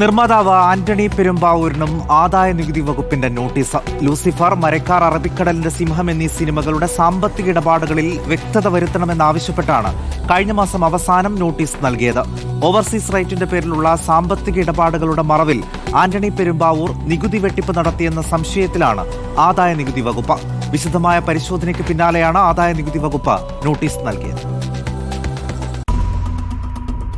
നിർമ്മാതാവ് ആന്റണി പെരുമ്പാവൂരിനും ആദായ നികുതി വകുപ്പിന്റെ നോട്ടീസ്. ലൂസിഫർ മരക്കാർ അറബിക്കടലിന്റെ സിംഹം എന്നീ സിനിമകളുടെ സാമ്പത്തിക ഇടപാടുകളിൽ വ്യക്തത വരുത്തണമെന്നാവശ്യപ്പെട്ടാണ് കഴിഞ്ഞ മാസം അവസാനം നോട്ടീസ് നൽകിയത്. ഓവർസീസ് റൈറ്റിന്റെ പേരിലുള്ള സാമ്പത്തിക ഇടപാടുകളുടെ മറവിൽ ആന്റണി പെരുമ്പാവൂർ നികുതി വെട്ടിപ്പ് നടത്തിയെന്ന സംശയത്തിലാണ് ആദായ നികുതി വകുപ്പ്. വിശദമായ പരിശോധനയ്ക്ക് പിന്നാലെയാണ് ആദായ നികുതി വകുപ്പ് നോട്ടീസ് നൽകിയത്.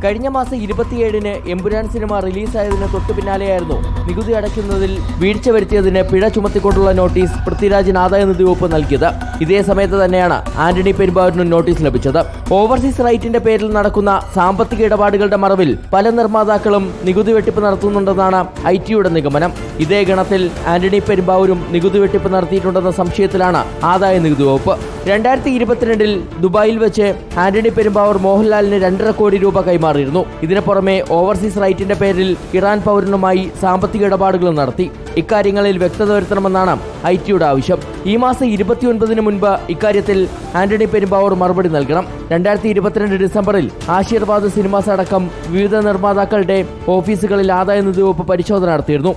കഴിഞ്ഞ മാസം ഇരുപത്തിയേഴിന് എമ്പുരാൻ സിനിമ റിലീസായതിന് തൊട്ടു പിന്നാലെയായിരുന്നു നികുതി അടയ്ക്കുന്നതിൽ വീഴ്ച വരുത്തിയതിന് പിഴ ചുമത്തിക്കൊണ്ടുള്ള നോട്ടീസ് പൃഥ്വിരാജിന് ആദായ നികുതി വകുപ്പ് നൽകിയത്. ഇതേ സമയത്ത് തന്നെയാണ് ആന്റണി പെരുമ്പാവൂരിനും നോട്ടീസ് ലഭിച്ചത്. ഓവർസീസ് റൈറ്റിന്റെ പേരിൽ നടക്കുന്ന സാമ്പത്തിക ഇടപാടുകളുടെ മറവിൽ പല നിർമ്മാതാക്കളും നികുതി വെട്ടിപ്പ് നടത്തുന്നുണ്ടെന്നാണ് ഐ ടിയുടെ നിഗമനം. ഇതേ ഗണത്തിൽ ആന്റണി പെരുമ്പാവൂരും നികുതി വെട്ടിപ്പ് നടത്തിയിട്ടുണ്ടെന്ന സംശയത്തിലാണ് ആദായ നികുതി വകുപ്പ്. രണ്ടായിരത്തി ഇരുപത്തിരണ്ടിൽ ദുബായിൽ വെച്ച് ആന്റണി പെരുമ്പാവൂർ മോഹൻലാലിന് രണ്ടര കോടി രൂപ കൈമാറിയിരുന്നു. ഇതിനു പുറമെ ഓവർസീസ് റൈറ്റിന്റെ പേരിൽ ഇറാൻ പൗരനുമായി സാമ്പത്തിക ഇടപാടുകൾ നടത്തി. ഇക്കാര്യങ്ങളിൽ വ്യക്തത വരുത്തണമെന്നാണ് ഐ ടിയുടെ ആവശ്യം. ഈ മാസം ഇരുപത്തിയൊൻപതിന് മുൻപ് ഇക്കാര്യത്തിൽ ആന്റണി പെരുമ്പാവൂർ മറുപടി നൽകണം. രണ്ടായിരത്തി ഇരുപത്തിരണ്ട് ഡിസംബറിൽ ആശീർവാദ് സിനിമാസ് അടക്കം വിവിധ നിർമ്മാതാക്കളുടെ ഓഫീസുകളിൽ ആദായ നികുതി വകുപ്പ് പരിശോധന നടത്തിയിരുന്നു.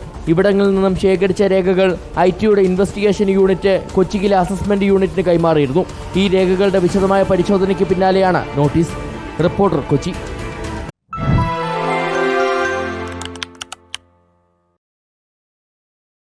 ഇവിടങ്ങളിൽ നിന്നും ശേഖരിച്ച രേഖകൾ ഐ ടിയുടെ ഇൻവെസ്റ്റിഗേഷൻ യൂണിറ്റ് കൊച്ചിയിലെ അസസ്മെന്റ് യൂണിറ്റിന് കൈമാറിയിരുന്നു. ഈ രേഖകളുടെ വിശദമായ പരിശോധനയ്ക്ക് പിന്നാലെയാണ് നോട്ടീസ്. റിപ്പോർട്ടർ കൊച്ചി.